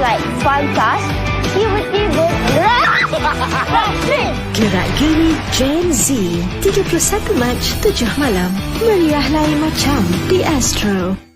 like fun class, he would be Gerak Geri Gen Z. 31 Mac 7 Malam. Meriah Lain Macam di Astro.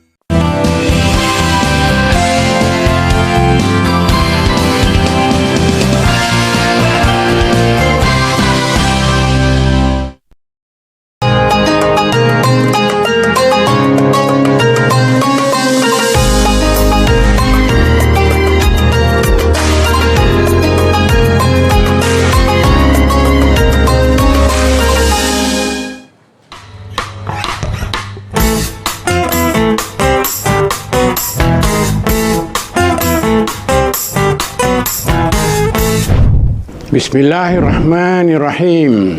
Bismillahirrahmanirrahim.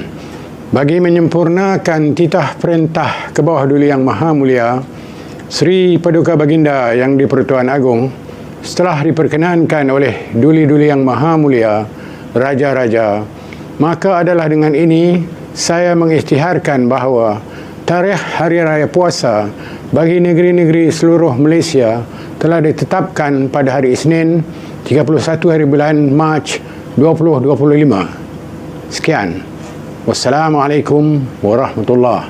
Bagi menyempurnakan titah perintah ke bawah Duli Yang Maha Mulia, Sri Paduka Baginda Yang di-Pertuan Agong, setelah diperkenankan oleh Duli-Duli Yang Maha Mulia, Raja-Raja, maka adalah dengan ini saya mengisytiharkan bahawa tarikh Hari Raya Puasa bagi negeri-negeri seluruh Malaysia telah ditetapkan pada hari Isnin 31 hari bulan Mac 2025. Sekian. Wassalamualaikum warahmatullahi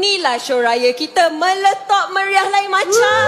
Inilah show raya kita meletak meriah lain macam.